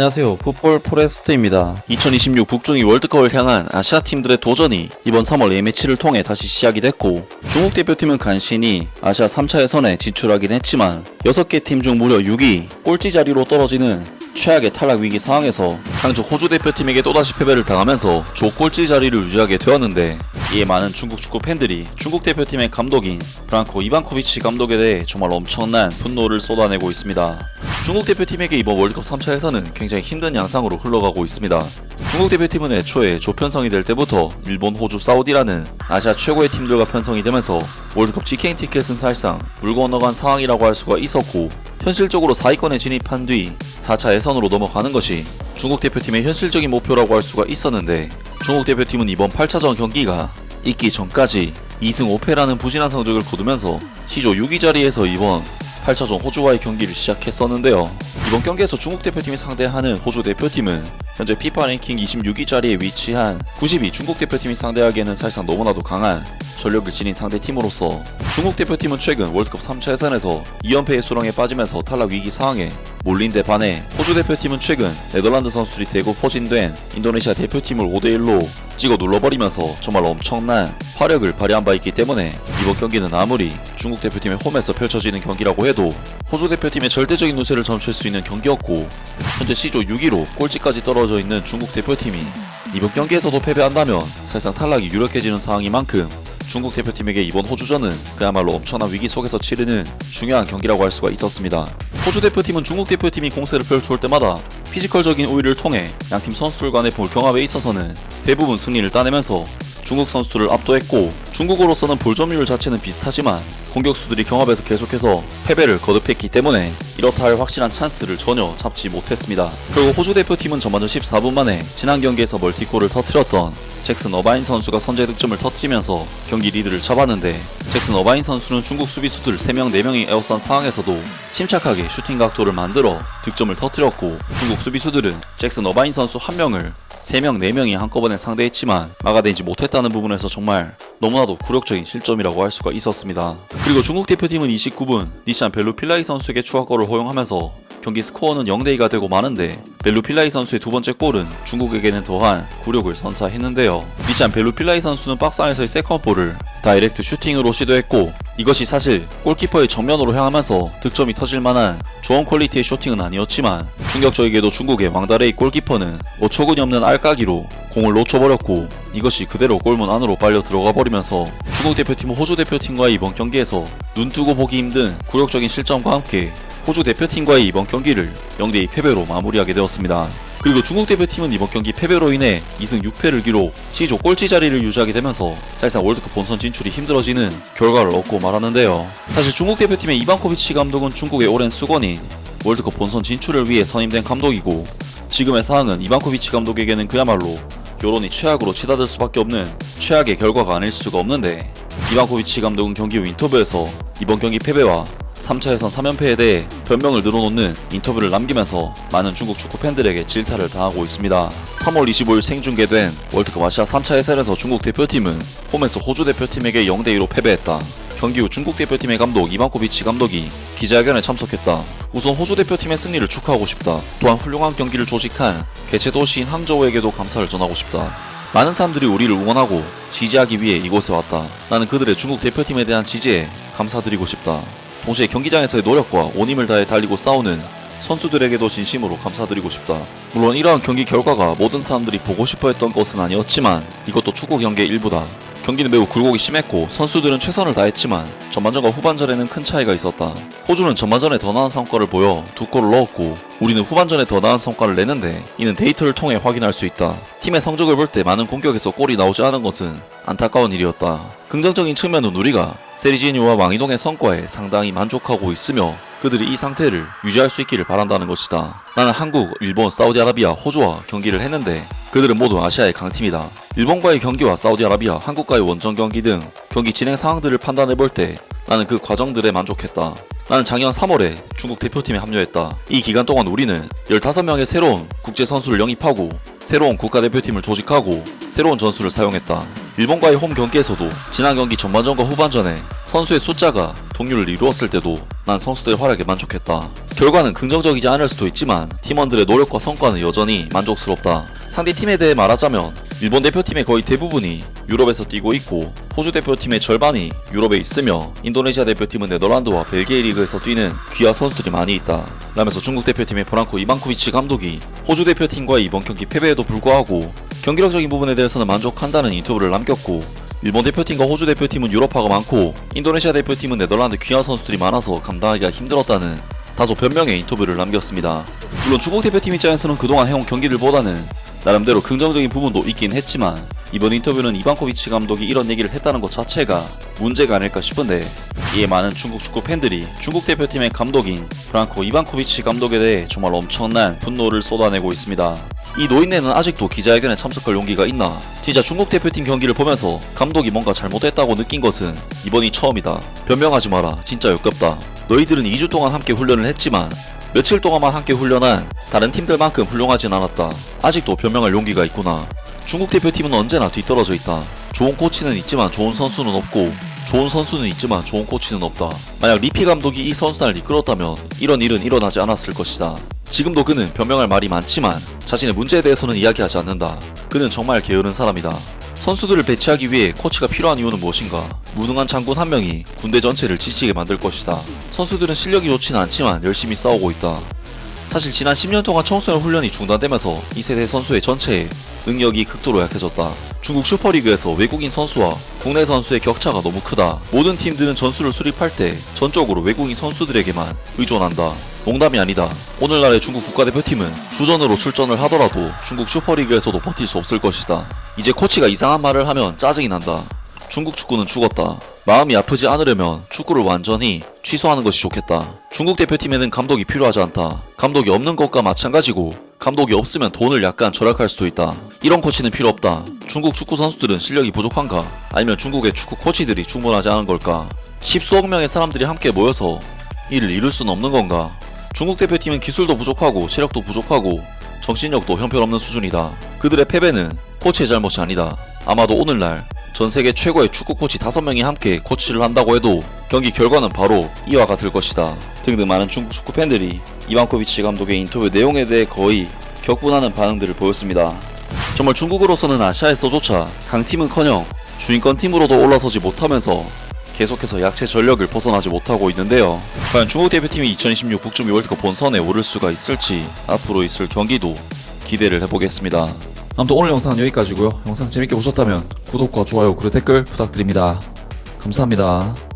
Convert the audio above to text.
안녕하세요. 풋볼 포레스트입니다. 2026 북중미 월드컵을 향한 아시아 팀들의 도전이 이번 3월 A매치를 통해 다시 시작이 됐고 중국 대표팀은 간신히 아시아 3차 예선에 진출하긴 했지만 6개 팀 중 무려 6위 꼴찌 자리로 떨어지는 최악의 탈락 위기 상황에서 강주 호주 대표팀에게 또다시 패배를 당하면서 조 꼴찌 자리를 유지하게 되었는데 이에 많은 중국 축구 팬들이 중국 대표팀의 감독인 브랑코 이반코비치 감독에 대해 정말 엄청난 분노를 쏟아내고 있습니다. 중국 대표팀에게 이번 월드컵 3차에서는 굉장히 힘든 양상으로 흘러가고 있습니다. 중국 대표팀은 애초에 조편성이 될 때부터 일본, 호주, 사우디라는 아시아 최고의 팀들과 편성이 되면서 월드컵 직행 티켓은 사실상 물고 건너간 상황이라고 할 수가 있었고 현실적으로 4위권에 진입한 뒤 4차 예선으로 넘어가는 것이 중국 대표팀의 현실적인 목표라고 할 수가 있었는데 중국 대표팀은 이번 8차전 경기가 있기 전까지 2승 5패라는 부진한 성적을 거두면서 시조 6위 자리에서 이번 8차전 호주와의 경기를 시작했었는데요. 이번 경기에서 중국 대표팀이 상대하는 호주 대표팀은 현재 피파 랭킹 26위 자리에 위치한 90위 중국 대표팀이 상대하기에는 사실상 너무나도 강한 전력을 지닌 상대팀으로서 중국 대표팀은 최근 월드컵 3차 예선에서 2연패의 수렁에 빠지면서 탈락 위기 상황에 몰린 데 반해 호주 대표팀은 최근 네덜란드 선수들이 대거 포진된 인도네시아 대표팀을 5대1로 찍어 눌러버리면서 정말 엄청난 화력을 발휘한 바 있기 때문에 이번 경기는 아무리 중국 대표팀의 홈에서 펼쳐지는 경기라고 해도 호주 대표팀의 절대적인 우세를 점칠 수 있는 경기였고 현재 C조 6위로 꼴찌까지 떨어져 있는 중국 대표팀이 이번 경기에서도 패배한다면 사실상 탈락이 유력해지는 상황인 만큼 중국 대표팀에게 이번 호주전은 그야말로 엄청난 위기 속에서 치르는 중요한 경기라고 할 수가 있었습니다. 호주 대표팀은 중국 대표팀이 공세를 펼쳐올 때마다 피지컬적인 우위를 통해 양팀 선수들 간의 볼 경합에 있어서는 대부분 승리를 따내면서 중국 선수들을 압도했고 중국으로서는 볼 점유율 자체는 비슷하지만 공격수들이 경합에서 계속해서 패배를 거듭했기 때문에 이렇다 할 확실한 찬스를 전혀 잡지 못했습니다. 그리고 호주 대표팀은 전반전 14분 만에 지난 경기에서 멀티골을 터뜨렸던 잭슨 어바인 선수가 선제 득점을 터뜨리면서 경기 리드를 잡았는데 잭슨 어바인 선수는 중국 수비수들 3명 4명이 에워싼 상황에서도 침착하게 슈팅 각도를 만들어 득점을 터뜨렸고 중국 수비수들은 잭슨 어바인 선수 한 명을 3명, 4명이 한꺼번에 상대했지만 막아내지 못했다는 부분에서 정말 너무나도 굴욕적인 실점이라고 할 수가 있었습니다. 그리고 중국 대표팀은 29분 니샨 벨루필라이 선수에게 추가골을 허용하면서 경기 스코어는 0대2가 되고 마는데 벨루필라이 선수의 두 번째 골은 중국에게는 더한 굴욕을 선사했는데요. 니샨 벨루필라이 선수는 박스 안에서의 세컨볼을 다이렉트 슈팅으로 시도했고 이것이 사실 골키퍼의 정면으로 향하면서 득점이 터질 만한 좋은 퀄리티의 쇼팅은 아니었지만 충격적이게도 중국의 왕다레이 골키퍼는 어처구니 없는 알까기로 공을 놓쳐버렸고 이것이 그대로 골문 안으로 빨려 들어가 버리면서 중국 대표팀은 호주 대표팀과의 이번 경기에서 눈 뜨고 보기 힘든 굴욕적인 실점과 함께 호주 대표팀과의 이번 경기를 0대2 패배로 마무리하게 되었습니다. 그리고 중국 대표팀은 이번 경기 패배로 인해 2승 6패를 기록 C조 꼴찌 자리를 유지하게 되면서 사실상 월드컵 본선 진출이 힘들어지는 결과를 얻고 말았는데요. 사실 중국 대표팀의 이반코비치 감독은 중국의 오랜 수건인 월드컵 본선 진출을 위해 선임된 감독이고 지금의 상황은 이반코비치 감독에게는 그야말로 여론이 최악으로 치닫을 수밖에 없는 최악의 결과가 아닐 수가 없는데 이반코비치 감독은 경기 후 인터뷰에서 이번 경기 패배와 3차 예선 3연패에 대해 변명을 늘어놓는 인터뷰를 남기면서 많은 중국 축구 팬들에게 질타를 당하고 있습니다. 3월 25일 생중계된 월드컵 아시아 3차 예선에서 중국 대표팀은 홈에서 호주 대표팀에게 0대2로 패배했다. 경기 후 중국 대표팀의 감독 이만코비치 감독이 기자회견에 참석했다. 우선 호주 대표팀의 승리를 축하하고 싶다. 또한 훌륭한 경기를 조직한 개최 도시인 항저우에게도 감사를 전하고 싶다. 많은 사람들이 우리를 응원하고 지지하기 위해 이곳에 왔다. 나는 그들의 중국 대표팀에 대한 지지에 감사드리고 싶다. 동시에 경기장에서의 노력과 온 힘을 다해 달리고 싸우는 선수들에게도 진심으로 감사드리고 싶다. 물론 이러한 경기 결과가 모든 사람들이 보고 싶어 했던 것은 아니었지만 이것도 축구 경기의 일부다. 경기는 매우 굴곡이 심했고 선수들은 최선을 다했지만 전반전과 후반전에는 큰 차이가 있었다. 호주는 전반전에 더 나은 성과를 보여 두 골을 넣었고 우리는 후반전에 더 나은 성과를 내는데 이는 데이터를 통해 확인할 수 있다. 팀의 성적을 볼 때 많은 공격에서 골이 나오지 않은 것은 안타까운 일이었다. 긍정적인 측면은 우리가 세리지니와 왕이동의 성과에 상당히 만족하고 있으며 그들이 이 상태를 유지할 수 있기를 바란다는 것이다. 나는 한국, 일본, 사우디아라비아, 호주와 경기를 했는데 그들은 모두 아시아의 강팀이다. 일본과의 경기와 사우디아라비아, 한국과의 원정 경기 등 경기 진행 상황들을 판단해 볼 때 나는 그 과정들에 만족했다. 나는 작년 3월에 중국 대표팀에 합류했다. 이 기간 동안 우리는 15명의 새로운 국제 선수를 영입하고 새로운 국가대표팀을 조직하고 새로운 전술을 사용했다. 일본과의 홈 경기에서도 지난 경기 전반전과 후반전에 선수의 숫자가 동률을 이루었을 때도 난 선수들의 활약에 만족했다. 결과는 긍정적이지 않을 수도 있지만 팀원들의 노력과 성과는 여전히 만족스럽다. 상대 팀에 대해 말하자면 일본 대표팀의 거의 대부분이 유럽에서 뛰고 있고 호주 대표팀의 절반이 유럽에 있으며 인도네시아 대표팀은 네덜란드와 벨기에 리그에서 뛰는 귀화 선수들이 많이 있다. 라면서 중국 대표팀의 프랑코 이방코비치 감독이 호주 대표팀과의 이번 경기 패배에도 불구하고 경기력적인 부분에 대해서는 만족한다는 인터뷰를 남겼고 일본 대표팀과 호주 대표팀은 유럽파가 많고 인도네시아 대표팀은 네덜란드 귀화 선수들이 많아서 감당하기가 힘들었다는 다소 변명의 인터뷰를 남겼습니다. 물론 중국 대표팀 입장에서는 그동안 해온 경기들보다는 나름대로 긍정적인 부분도 있긴 했지만 이번 인터뷰는 이방코비치 감독이 이런 얘기를 했다는 것 자체가 문제가 아닐까 싶은데 이에 많은 중국 축구 팬들이 중국 대표팀의 감독인 프랑코 이방코비치 감독에 대해 정말 엄청난 분노를 쏟아내고 있습니다. 이 노인네는 아직도 기자회견에 참석할 용기가 있나? 진짜 중국 대표팀 경기를 보면서 감독이 뭔가 잘못했다고 느낀 것은 이번이 처음이다. 변명하지 마라. 진짜 역겹다. 너희들은 2주 동안 함께 훈련을 했지만 며칠 동안만 함께 훈련한 다른 팀들만큼 훌륭하진 않았다. 아직도 변명할 용기가 있구나. 중국 대표팀은 언제나 뒤떨어져 있다. 좋은 코치는 있지만 좋은 선수는 없고 좋은 선수는 있지만 좋은 코치는 없다. 만약 리피 감독이 이 선수단을 이끌었다면 이런 일은 일어나지 않았을 것이다. 지금도 그는 변명할 말이 많지만 자신의 문제에 대해서는 이야기하지 않는다. 그는 정말 게으른 사람이다. 선수들을 배치하기 위해 코치가 필요한 이유는 무엇인가? 무능한 장군 한 명이 군대 전체를 지치게 만들 것이다. 선수들은 실력이 좋지는 않지만 열심히 싸우고 있다. 사실 지난 10년 동안 청소년 훈련이 중단되면서 이 세대 선수의 전체의 능력이 극도로 약해졌다. 중국 슈퍼리그에서 외국인 선수와 국내 선수의 격차가 너무 크다. 모든 팀들은 전술을 수립할 때 전적으로 외국인 선수들에게만 의존한다. 농담이 아니다. 오늘날의 중국 국가대표팀은 주전으로 출전을 하더라도 중국 슈퍼리그에서도 버틸 수 없을 것이다. 이제 코치가 이상한 말을 하면 짜증이 난다. 중국 축구는 죽었다. 마음이 아프지 않으려면 축구를 완전히 취소하는 것이 좋겠다. 중국 대표팀에는 감독이 필요하지 않다. 감독이 없는 것과 마찬가지고 감독이 없으면 돈을 약간 절약할 수도 있다. 이런 코치는 필요 없다. 중국 축구 선수들은 실력이 부족한가? 아니면 중국의 축구 코치들이 충분하지 않은 걸까? 십수억 명의 사람들이 함께 모여서 이를 이룰 수는 없는 건가? 중국 대표팀은 기술도 부족하고 체력도 부족하고 정신력도 형편없는 수준이다. 그들의 패배는 코치의 잘못이 아니다. 아마도 오늘날 전 세계 최고의 축구 코치 5명이 함께 코치를 한다고 해도 경기 결과는 바로 이와 같을 것이다. 등등 많은 중국 축구 팬들이 이방코비치 감독의 인터뷰 내용에 대해 거의 격분하는 반응들을 보였습니다. 정말 중국으로서는 아시아에서조차 강팀은커녕 주인권 팀으로도 올라서지 못하면서 계속해서 약체 전력을 벗어나지 못하고 있는데요. 과연 중국 대표팀이 2026 북중미 월드컵 본선에 오를 수가 있을지 앞으로 있을 경기도 기대를 해보겠습니다. 아무튼 오늘 영상은 여기까지고요. 영상 재밌게 보셨다면 구독과 좋아요 그리고 댓글 부탁드립니다. 감사합니다.